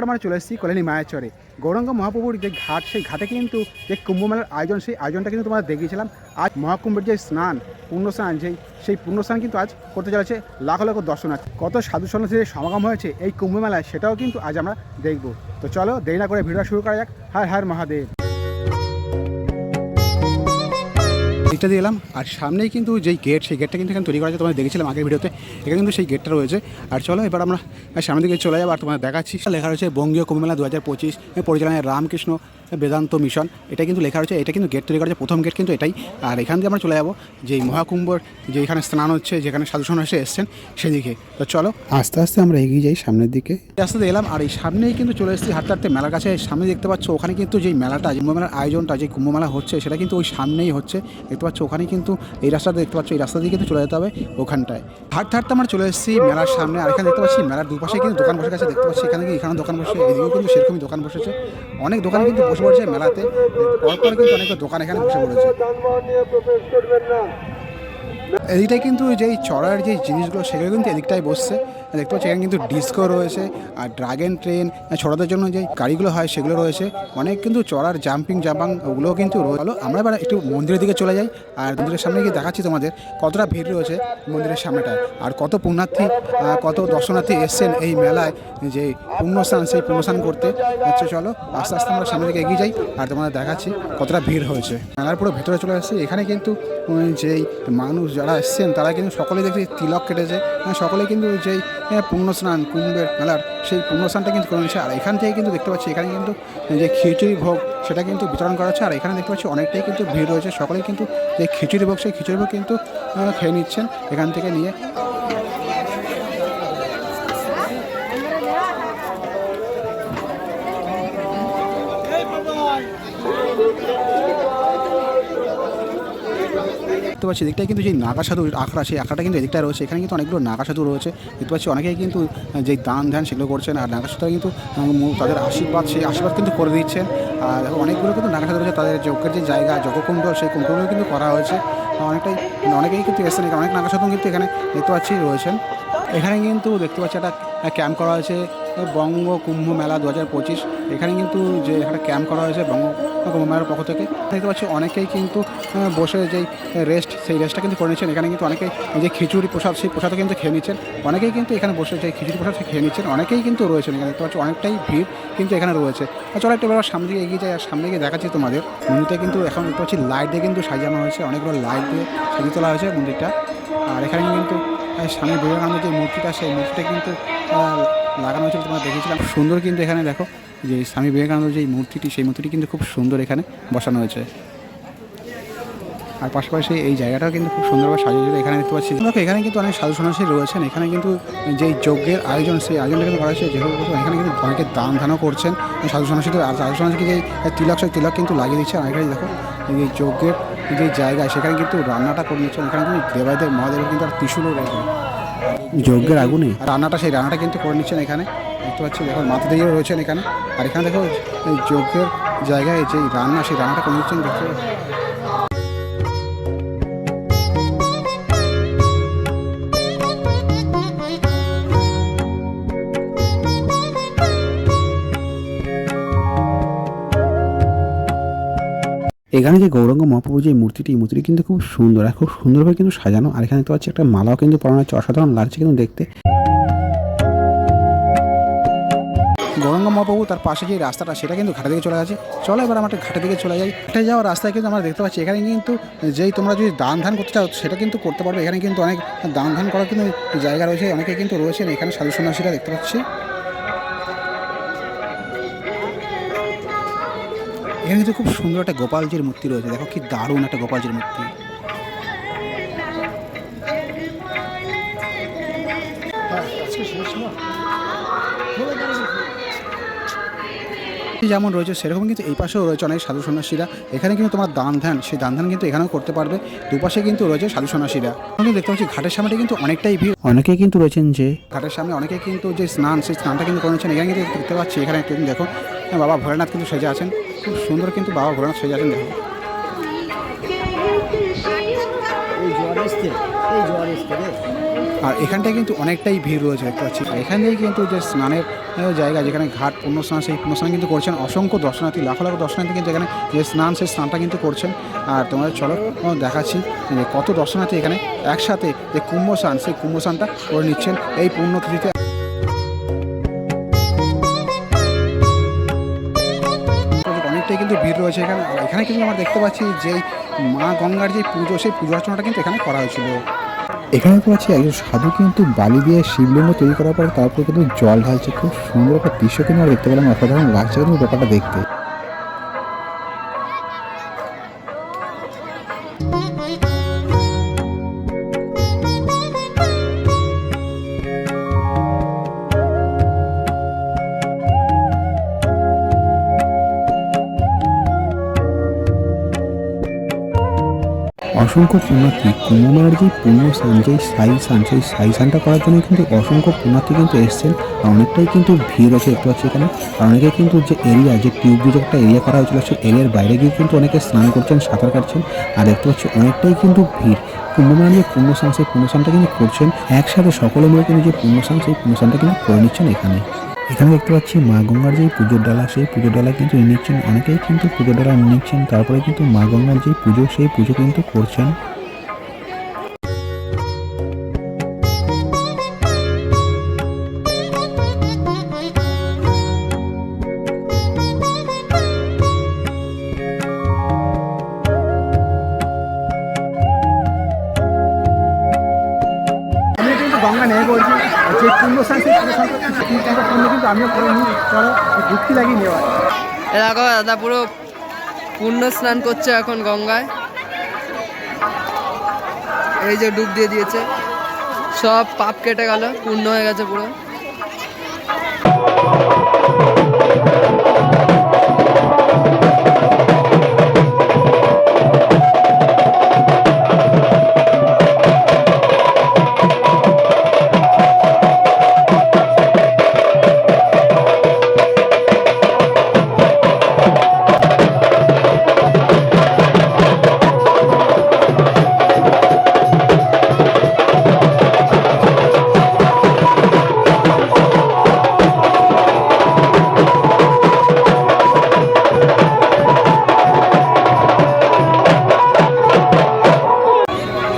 এবার আমরা চলে এসেছি কল্যাণী মায়াচরে। গৌরঙ্গ মহাপ্রভুর যে ঘাট, সেই ঘাটে কিন্তু যে কুম্ভমেলার আয়োজন, সেই আয়োজনটা কিন্তু তোমরা দেখিয়েছিলাম। আজ মহাকুম্ভের যে স্নান পূর্ণ স্নান যেই, সেই পূর্ণ স্নান কিন্তু আজ করতে চলেছে লাখ লাখ দর্শনার্থী। কত সাধু সন্ন্যাসীদের সমাগম হয়েছে এই কুম্ভ মেলায় সেটাও কিন্তু আজ আমরা দেখব। তো চলো দেরি না করে ভিডিও শুরু করা যাক। হায় হার মহাদেব। এটা দিয়ে এলাম, আর সামনেই কিন্তু যেই গেট সেই গেটটা কিন্তু এখানে তৈরি করা আছে তোমাদের দেখেছিলাম আগের ভিডিওতে, এখানে কিন্তু সেই গেটটা রয়েছে। আর চলো, এবার আমরা সামনের দিকে চলে যাব, আর তোমাদের দেখাচ্ছি। লেখা রয়েছে বঙ্গীয় কুম্ভমেলা দু হাজার পঁচিশ পরিচালনায় রামকৃষ্ণ বেদান্ত মিশন এটা কিন্তু লেখা রয়েছে এটা কিন্তু গেট তৈরি করা প্রথম গেট কিন্তু এটাই। আর এখান দিয়ে আমরা চলে যাব যেই মহাকুম্ভর যে এখানে স্নান হচ্ছে যেখানে সাধু সন্ন্যাসী এসছেন সেদিকে। তো চলো আস্তে আস্তে আমরা এগিয়ে যাই সামনের দিকে। আস্তে আস্তে এলাম আর এই সামনেই কিন্তু চলে এসেছি হাঁটতে হাঁটতে মেলার কাছে। সামনে দেখতে পাচ্ছ ওখানে কিন্তু যেই মেলাটা কুম্ভ মেলার আয়োজনটা যে কুম্ভ মেলা হচ্ছে সেটা কিন্তু ওই সামনেই হচ্ছে। দেখতে পাচ্ছ ওখানে কিন্তু এই রাস্তাটা দেখতে পাচ্ছ এই রাস্তা দিয়ে কিন্তু চলে যেতে হবে ওখানটায়। হাঁটতে হাঁটতে আমরা চলে এসেছি মেলার সামনে আর এখানে দেখতে পাচ্ছি মেলার দুপাশে কিন্তু দোকান বসে গেছে দেখতে পাচ্ছি এখানে কি এখানে দোকান বসে এদিকেও কিন্তু সেরকমই দোকান বসেছে। অনেক দোকান কিন্তু বসে পড়েছে মেলাতে। পরপর কিন্তু অনেক দোকান এখানে বসে পড়েছে। এদিকটায় কিন্তু যেই চড়ার যে জিনিসগুলো, সেগুলো কিন্তু এদিকটাই বসছে। দেখতে পাচ্ছি, এখানে কিন্তু ডিস্কো রয়েছে আর ড্রাগন ট্রেন ছোটদের জন্য যে গাড়িগুলো হয়, সেগুলো রয়েছে। অনেক কিন্তু চড়ার জাম্পিং জাম্পাং ওগুলোও কিন্তু রয়েছে। আমরা এবার একটু মন্দিরের দিকে চলে যাই আর মন্দিরের সামনে গিয়ে দেখাচ্ছি তোমাদের কতটা ভিড় রয়েছে মন্দিরের সামনেটায়। আর কত পুণ্যার্থী কত দর্শনার্থী এসছেন এই মেলায় যে পুণ্যস্থান সেই পুণ্যস্থান করতে। আচ্ছা চলো, আস্তে আস্তে আমরা সামনের দিকে এগিয়ে যাই আর তোমাদের দেখাচ্ছি কতটা ভিড় হয়েছে। মেলার পুরো ভেতরে চলে আসছি। এখানে কিন্তু যেই মানুষ যারা এসছেন তারা কিন্তু সকলেই দেখছি তিলক কেটেছে। হ্যাঁ, সকলে কিন্তু যেই পুণ্য স্নান কুম্ভের মেলার সেই পুণ্যস্নানটা কিন্তু করে নিচ্ছে আর এখান থেকে কিন্তু দেখতে পাচ্ছি এখানে কিন্তু যে খিচুড়ি ভোগ সেটা কিন্তু বিতরণ করা হচ্ছে। আর এখানে দেখতে পাচ্ছি অনেকটাই কিন্তু ভিড় রয়েছে। সকলেই কিন্তু যে খিচুড়ি ভোগ সেই খিচুড়ি ভোগ কিন্তু খেয়ে নিচ্ছেন। এখান থেকে নিয়ে দেখতে পাচ্ছি, এদিকটায় কিন্তু যে নাগা সাধু আখড়া, সেই আখড়াটা কিন্তু এদিকটায় রয়েছে। এখানে কিন্তু অনেকগুলো নাগা সাধু রয়েছে। দেখতে পাচ্ছি অনেকেই কিন্তু যে দান ধ্যান সেগুলো করছেন, আর নাগা কিন্তু তাদের আশীর্বাদ, সেই আশীর্বাদ কিন্তু করে দিচ্ছেন। আর অনেকগুলো কিন্তু নাগা সাধু রয়েছে, তাদের যজ্ঞের যে জায়গা, যজ্ঞকুণ্ড, সেই কুণ্ডগুলো কিন্তু করা হয়েছে। অনেকটাই, অনেকেই কিন্তু এসেছেন অনেক নাগা সাধু কিন্তু এখানে দেখতে পাচ্ছি রয়েছেন। এখানে কিন্তু দেখতে পাচ্ছি একটা ক্যাম্প করা হয়েছে বঙ্গ কুম্ভ মেলা দু হাজার পঁচিশ। এখানে কিন্তু যে একটা ক্যাম্প করা হয়েছে, বঙ্গ মেলার পক্ষ থেকে। দেখতে পাচ্ছি অনেকেই কিন্তু বসে যেই রেস্ট সেই রেস্টটা কিন্তু করে নিচ্ছেন। এখানে কিন্তু অনেকেই যে খিচুড়ি প্রসাদ সেই প্রসাদও কিন্তু খেয়ে নিচ্ছেন। অনেকেই কিন্তু এখানে বসে যে খিচুড়ি প্রসাদ খেয়ে নিচ্ছেন। অনেকেই কিন্তু রয়েছেন এখানে। দেখতে পাচ্ছি অনেকটাই ভিড় কিন্তু এখানে রয়েছে। চলো একটু এবার সামনে দিকে এগিয়ে যাই আর সামনে গিয়ে দেখাচ্ছি তোমাদের। মন্দিরটা কিন্তু এখন দেখতে পাচ্ছি লাইট দিয়ে কিন্তু সাজানো হয়েছে। অনেকগুলো লাইট দিয়ে সাজিয়ে তোলা হয়েছে মন্দিরটা। আর এখানে কিন্তু আহ, সামনে বিবেকানন্দের যে মূর্তিটা সেই মূর্তিটা কিন্তু লাগানো হয়েছিল তোমরা দেখেছিলাম সুন্দর কিন্তু এখানে দেখো যে স্বামী বিবেকানন্দের যে মূর্তিটি সেই মূর্তিটি কিন্তু খুব সুন্দর এখানে বসানো হয়েছে। আর পাশাপাশি এই জায়গাটাও কিন্তু খুব সুন্দরভাবে সাজিয়েছিল এখানে দেখতে পাচ্ছি দেখো এখানে কিন্তু অনেক সাধু সন্ন্যাসী রয়েছেন। এখানে কিন্তু যেই যজ্ঞের আয়োজন সেই আয়োজনটা কিন্তু করা হয়েছে। যেহেতু এখানে কিন্তু অনেকে দান ধানও করছেন সাধু সন্ন্যাসীদের আর সাধু সন্ন্যাসীকে যে তিলক সেই তিলক কিন্তু লাগিয়ে দিচ্ছে। আর এখানে দেখো এই যজ্ঞের যে জায়গা সেখানে কিন্তু রান্নাটা করে নিচ্ছেন এখানে কিন্তু দেবাদেব মহাদেবের কিন্তু আর ত্রিশূলও রয়েছে যজ্ঞের আগুনে? রান্নাটা সেই রান্নাটা কিন্তু করে নিচ্ছেন এখানে। দেখতে পাচ্ছি, দেখো মাথা দিয়ে রয়েছেন এখানে। আর এখানে দেখো, এই যজ্ঞের জায়গায় যে রান্না, সেই রান্নাটা নিচ্ছেন দেখতে এখানে যে গৌরঙ্গ মহাপ্রভুর যে মূর্তিটি মূর্তিটি কিন্তু খুব সুন্দর, আর খুব সুন্দরভাবে কিন্তু সাজানো। আর এখানে দেখতে পাচ্ছি একটা মালাও কিন্তু পরানো হচ্ছে অসাধারণ লাগছে কিন্তু দেখতে। গৌরঙ্গ মহাপ্রভু তার পাশে যে রাস্তাটা, সেটা কিন্তু ঘাটের দিকে চলে গেছে। চলো এবার আমরা ঘাটের দিকে চলে যাই। ঘাটে যাওয়ার রাস্তায় কিন্তু আমরা দেখতে পাচ্ছি, এখানে কিন্তু যেই তোমরা যদি দান ধান করতে চাও, সেটা কিন্তু করতে পারবে। এখানে কিন্তু অনেক দান ধান করার কিন্তু জায়গা রয়েছে, অনেকে কিন্তু রয়েছেন। এখানে সাধু সন্ন্যাসীরা দেখতে পাচ্ছি। এখানে কিন্তু খুব সুন্দর একটা গোপালজির মূর্তি রয়েছে। দেখো কি দারুণ একটা গোপালজির মূর্তি। যেমন রয়েছে সেরকম কিন্তু এই পাশেও রয়েছে অনেক সাধু সন্ন্যাসীরা। এখানে কিন্তু তোমার দান ধ্যান সেই দান ধ্যান কিন্তু এখানেও করতে পারবে। দুপাশে কিন্তু রয়েছে সাধু সন্ন্যাসীরা। কিন্তু দেখতে পাচ্ছি ঘাটের সামনে কিন্তু অনেকটাই ভিড়। অনেকেই কিন্তু রয়েছেন যে ঘাটের সামনে অনেকে কিন্তু যে স্নান সেই স্নানটা কিন্তু করেছেন। এখানে কিন্তু দেখতে পাচ্ছি এখানে একটু দেখো বাবা ভোলেনাথ কিন্তু সেজে আছেন। খুব সুন্দর কিন্তু বাবা ভোলেনাথ সেজে আছেন দেখো এই আর এখানটায় কিন্তু অনেকটাই ভিড় রয়েছে, দেখতে পাচ্ছি। আর এখান থেকে কিন্তু যে স্নানের জায়গা, যেখানে ঘাট পুণ্য স্নান সেই পুণ্য স্নান কিন্তু করছেন অসংখ্য দর্শনার্থী, লাখ লাখ দর্শনার্থী কিন্তু এখানে যে স্নান, সেই স্নানটা কিন্তু করছেন। আর তোমাদের চলো দেখাচ্ছি কত দর্শনার্থী এখানে একসাথে যে কুম্ভ স্নান, সেই কুম্ভ স্নানটা করে নিচ্ছেন এই পুণ্যতিথিতে। কিন্তু ভিড় রয়েছে এখানে। এখানে কিন্তু আমরা দেখতে পাচ্ছি যে মা গঙ্গার যে পুজো, সেই পুজো অর্চনাটা কিন্তু এখানে করা হয়েছিল। এখানে দেখতে পাচ্ছি একজন সাধু কিন্তু বালি দিয়ে শিবলিঙ্গ তৈরি করার পর তারপরে কিন্তু জল ঢালছে। খুব সুন্দর একটা দৃশ্য কিন্তু আমরা দেখতে পেলাম। অসাধারণ লাগছে কিন্তু ব্যাপারটা দেখতে। অসংখ্য পুণ্যার্থী। কুম্ভমেলার যে পুণ্য যেই সাই স্নান সেই স্নানটা করার জন্য কিন্তু অসংখ্য পুণ্যার্থী কিন্তু এসছেন আর অনেকটাই কিন্তু ভিড় আছে দেখতে পাচ্ছি এখানে। আর অনেকে কিন্তু যে এরিয়া, যে টিউব ব্রিজ একটা এরিয়া করা হয়েছিল, সেই এরিয়ার বাইরে গিয়ে কিন্তু অনেকে স্নান করছেন, সাঁতার কাটছেন আর দেখতে পাচ্ছি অনেকটাই কিন্তু ভিড়। কুম্ভমেলার যে পুণ্য স্নান সেই পুণ্য স্নানটা কিন্তু করছেন। একসাথে সকলে মিলে কিন্তু যে পুণ্য স্নান সেই পুণ্য স্নানটা কিন্তু করে নিচ্ছেন এখানে। এখানে দেখতে পাচ্ছি মা গঙ্গার যে পুজোর ডালা, সেই পুজোর ডালা কিন্তু নিচ্ছেন অনেকেই কিন্তু পুজোর ডালা নিচ্ছেন। তারপরে কিন্তু মা গঙ্গার যে পুজো, সেই পুজো কিন্তু করছেন। যে পূর্ণ কিন্তু আমিও নেওয়া। দেখো দাদা, পুরো পূর্ণ স্নান করছে এখন গঙ্গায়। এই যে ডুব দিয়ে দিয়েছে। সব পাপ কেটে গেল, পূর্ণ হয়ে গেছে পুরো।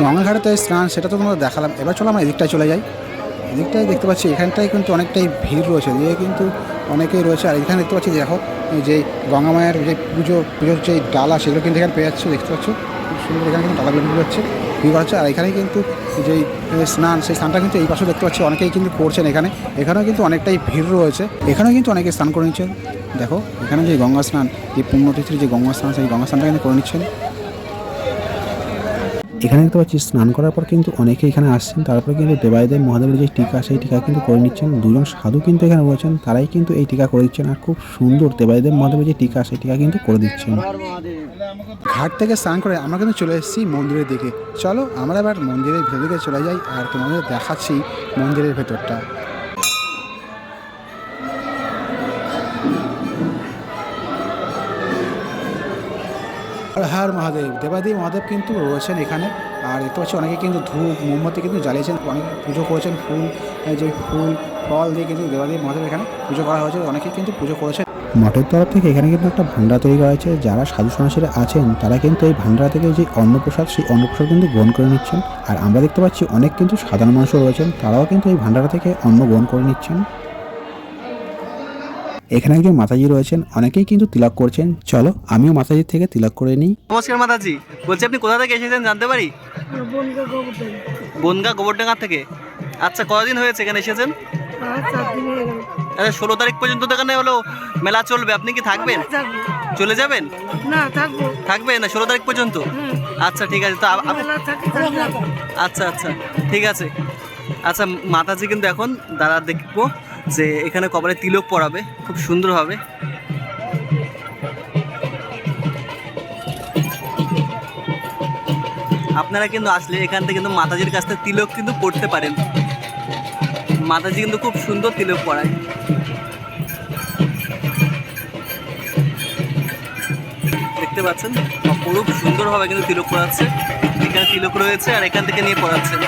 গঙ্গাঘাটেতে স্নান, সেটা তো তোমরা দেখালাম। এবার চলো আমরা এদিকটায় চলে যাই। এদিকটায় দেখতে পাচ্ছি, এখানটায় কিন্তু অনেকটাই ভিড় রয়েছে। দিয়ে কিন্তু অনেকেই রয়েছে। আর এখানে দেখতে পাচ্ছি দেখো যে গঙ্গা মায়ের যে পুজো, পুজোর যে ডালা, সেগুলো কিন্তু এখানে পেয়ে যাচ্ছে, দেখতে পাচ্ছ? খুব সুন্দর এখানে কিন্তু ডালাগুলো ভিড় হচ্ছে ভিড় হচ্ছে আর এখানে কিন্তু যেই স্নান, সেই স্নানটা কিন্তু এই পাশে দেখতে পাচ্ছি, অনেকেই কিন্তু করছেন এখানে। এখানেও কিন্তু অনেকটাই ভিড় রয়েছে। এখানেও কিন্তু অনেকে স্নান করে নিচ্ছেন। দেখো, এখানে যে গঙ্গা স্নান, যে পুণ্যতিথির যে গঙ্গা স্নান, সেই গঙ্গা স্নানটা কিন্তু করে নিচ্ছেন। এখানে দেখতে পাচ্ছি, স্নান করার পর কিন্তু অনেকে এখানে আসছেন। তারপরে কিন্তু দেবাইদেব মহাদেবের যে টিকা, সেই টিকা কিন্তু করে নিচ্ছেন। দুজন সাধু কিন্তু এখানে রয়েছেন, তারাই কিন্তু এই টিকা করে দিচ্ছেন। আর খুব সুন্দর দেবাইদেব মহাদেবের যে টিকা, সেই টিকা কিন্তু করে দিচ্ছেন। ঘাট থেকে স্নান করে আমরা কিন্তু চলে এসেছি মন্দিরের দিকে। চলো, আমরা এবার মন্দিরের ভেতরে চলে যাই আর তোমাদের দেখাচ্ছি মন্দিরের ভেতরটা। হর হর মহাদেব, দেবাদেব মহাদেব কিন্তু রয়েছেন এখানে। আর দেখতে পাচ্ছি অনেকে কিন্তু ধূপ, মোমবাতি কিন্তু জ্বালিয়েছেন। অনেকে পুজো করেছেন, ফুল যে ফুল, ফল দিয়ে কিন্তু দেবাদেব মহাদেব এখানে পুজো করা হয়েছে। অনেকে কিন্তু পুজো করেছেন। মঠের তরফ থেকে এখানে কিন্তু একটা ভান্ডার তৈরি করা হয়েছে। যারা সাধু সন্ন্যাসীরা আছেন, তারা কিন্তু এই ভান্ডার থেকে যে অন্নপ্রসাদ, সেই অন্নপ্রসাদ কিন্তু গ্রহণ করে নিচ্ছেন। আর আমরা দেখতে পাচ্ছি অনেক কিন্তু সাধারণ মানুষও রয়েছেন, তারাও কিন্তু এই ভান্ডারা থেকে অন্ন গ্রহণ করে নিচ্ছেন। এখানে একজন মাতাজি রয়েছেন অনেকেই কিন্তু তিলক করছেন। চলো আমিও মাতাজির থেকে তিলক করে নিই। নমস্কার মাতাজি বলছি আপনি কোথা থেকে এসেছেন জানতে পারি? বনগা গোবরডাঙ্গা। থেকে? আচ্ছা কতদিন হয়েছে এখানে এসেছেন? আচ্ছা ষোলো তারিখ পর্যন্ত তো এখানে হলো মেলা চলবে। আপনি কি থাকবেন? চলে যাবেন? না থাকব। থাকবেন না ষোলো তারিখ পর্যন্ত? আচ্ছা ঠিক আছে তো আচ্ছা আচ্ছা ঠিক আছে। আচ্ছা মাতাজি কিন্তু এখন দাদা দেখব। যে এখানে কপালে তিলক পরাবে, খুব সুন্দর হবে। আপনারা কিন্তু আসলে এখান থেকে কিন্তু মাতাজির কাছ থেকে তিলক কিন্তু পড়তে পারেন। মাতাজি কিন্তু খুব সুন্দর তিলক পড়ায় দেখতে পাচ্ছেন? খুব সুন্দরভাবে কিন্তু তিলক পড়াচ্ছে। এখানে তিলক রয়েছে আর এখান থেকে নিয়ে পড়াচ্ছেন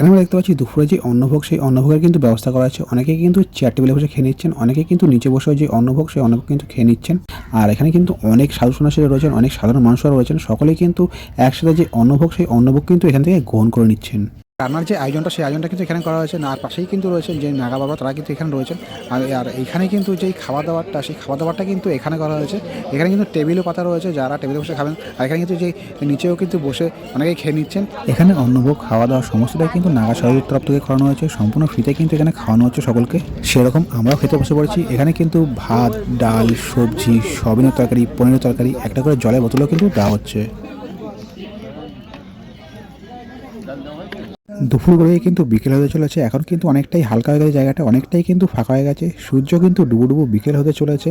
এখানে আমরা দেখতে পাচ্ছি দুপুরে যে অন্নভোগ, সেই অন্নভোগের কিন্তু ব্যবস্থা করা আছে অনেকে কিন্তু চেয়ার টেবিলে বসে খেয়ে নিচ্ছেন অনেকে কিন্তু নিচে বসে যে অন্নভোগ, সেই অন্নভোগ কিন্তু খেয়ে নিচ্ছেন। আর এখানে কিন্তু অনেক সাধু সন্ন্যাসীরা রয়েছেন, অনেক সাধারণ মানুষরা রয়েছেন। সকলেই কিন্তু একসাথে যে অন্নভোগ, সেই অন্নভোগ কিন্তু এখান থেকে গ্রহণ করে নিচ্ছেন। রান্নার যে আয়োজনটা, সেই আয়োজনটা কিন্তু এখানে করা হয়েছে। আর পাশেই কিন্তু রয়েছেন যে নাগা বাবা, তারা কিন্তু এখানে রয়েছেন। আর আর এখানে কিন্তু যেই খাওয়া দাওয়ারটা সেই খাওয়া দাওয়ারটা কিন্তু এখানে করা হয়েছে। এখানে কিন্তু টেবিলও পাতা রয়েছে, যারা টেবিলে বসে খাবেন। আর এখানে কিন্তু যে নিচেও কিন্তু বসে অনেকেই খেয়ে নিচ্ছেন। এখানে অন্নভোগ খাওয়া দাওয়া সমস্তটাই কিন্তু নাগা সাধুর তরফ থেকে খাওয়ানো হয়েছে। সম্পূর্ণ ফ্রিতে কিন্তু এখানে খাওয়ানো হচ্ছে সকলকে। সেরকম আমরাও খেতে বসে পড়েছি। এখানে কিন্তু ভাত, ডাল, সবজি সবিনের তরকারি, পনিরের তরকারি, একটা করে জলের বোতলও কিন্তু দেওয়া হচ্ছে। দুপুর গড়িয়ে কিন্তু বিকেল হতে চলেছে। এখন কিন্তু অনেকটাই হালকা হয়ে গেছে জায়গাটা অনেকটাই কিন্তু ফাঁকা হয়ে গেছে। সূর্য কিন্তু ডুবু ডুবু বিকেল হতে চলেছে।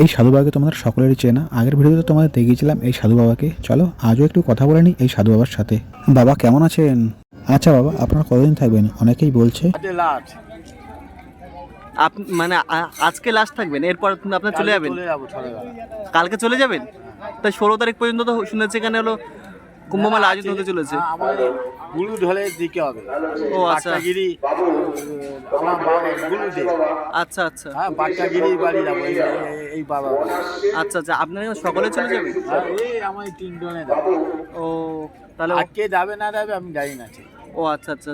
এই সাধু বাবাকে তোমাদের সকলেরই চেনা। আগের ভিডিওতে তোমাদের দেখিয়েছিলাম এই সাধু বাবাকে। চলো আজও একটু কথা বলে নিই এই সাধু বাবার সাথে। বাবা কেমন আছেন? আচ্ছা বাবা আপনারা কতদিন থাকবেন? অনেকেই বলছে। আপ মানে আজকে লাস্ট থাকবেন এরপর আপনার চলে যাবেন? কালকে চলে যাবেন? তাই ষোলো তারিখ পর্যন্ত তো শুনেছি এখানে হলো কুম্ভমেলা আয়োজন হতে চলেছে। আমার গুরু ঢলে দিকে হবে। ও আচ্ছা। বাচ্চাগিরি আমার বাবা গুরু আচ্ছা আচ্ছা। হ্যাঁ বাচ্চাগিরি বাড়ি যাব এই- বাবা আচ্ছা আচ্ছা। আপনারা সকলে চলে যাবেন? আর এই আমার তিনজনে যাব। ও তাহলে কে যাবে না যাবে আমি জানি না। ও আচ্ছা আচ্ছা।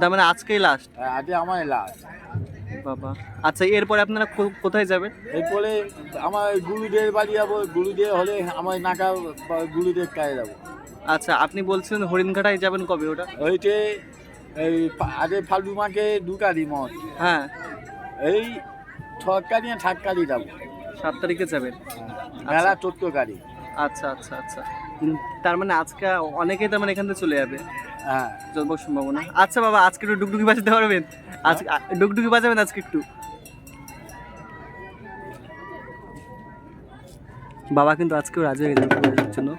তার মানে আজকেই লাস্ট আর আজকে আমার লাস্ট বাবা। আচ্ছা এরপরে আপনারা কোথায় যাবেন? এরপরে আমার গুরুদের বাড়ি যাব গুরুদের হলে আমার নাকা গুরুদের কাজে যাব। আচ্ছা আপনি বলছিলেন হরিণঘাটায় যাবেন কবে ওটা? ওইটে এই আগে ফালতু মাকে দুকারি মত। হ্যাঁ। এই ছকারি আর ঠাক্কারি যাব। সাত তারিখে যাবেন? মেলা চোদ্দ গাড়ি আচ্ছা আচ্ছা। আচ্ছা তার মানে আজকে অনেকেই তার মানে এখান থেকে চলে যাবে? হ্যাঁ। যতবার সম্ভাবনা। আচ্ছা বাবা আজকে একটু ডুগডুগি বাজাতে পারবেন? আজকে ডুগডুগি বাজাবেন আজকে একটু? বাবা কিন্তু আজকেও রাজি হয়ে গেছে জন্য।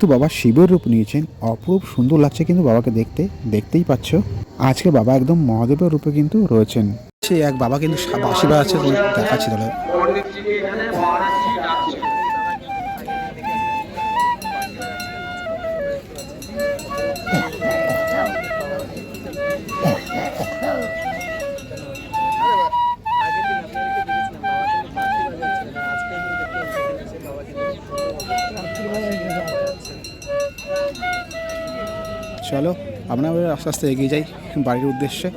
কিন্তু বাবা শিবের রূপ নিয়েছেন। অপরূপ সুন্দর লাগছে কিন্তু বাবাকে দেখতে। দেখতেই পাচ্ছ। আজকে বাবা একদম মহাদেবের রূপে কিন্তু রয়েছেন। সে এক বাবা কিন্তু সা- আছে বাজাচ্ছে দেখাচ্ছি তাহলে। চলো, আমরা আস্তে আস্তে এগিয়ে যাই বাড়ির উদ্দেশ্যে।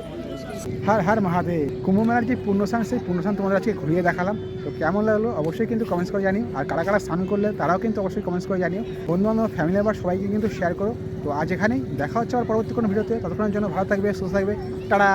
হার হার মহাদেব, কুম্ভ মেলার যে পূর্ণস্থান সেই পূর্ণস্থান তোমাদের আজকে ঘুরিয়ে দেখালাম। তো কেমন লাগল অবশ্যই কিন্তু কমেন্টস করে জানিও, আর কারা কারা স্নান করলে তারাও কিন্তু অবশ্যই কমেন্টস করে জানিও। বন্ধু বান্ধব ফ্যামিলি মেম্বার সবাইকে কিন্তু শেয়ার করো। তো আজ এখানেই, দেখা হচ্ছে আবার পরবর্তী কোনো ভিডিওতে, ততক্ষণের জন্য ভালো থাকবে, সুস্থ থাকবে, টাটা!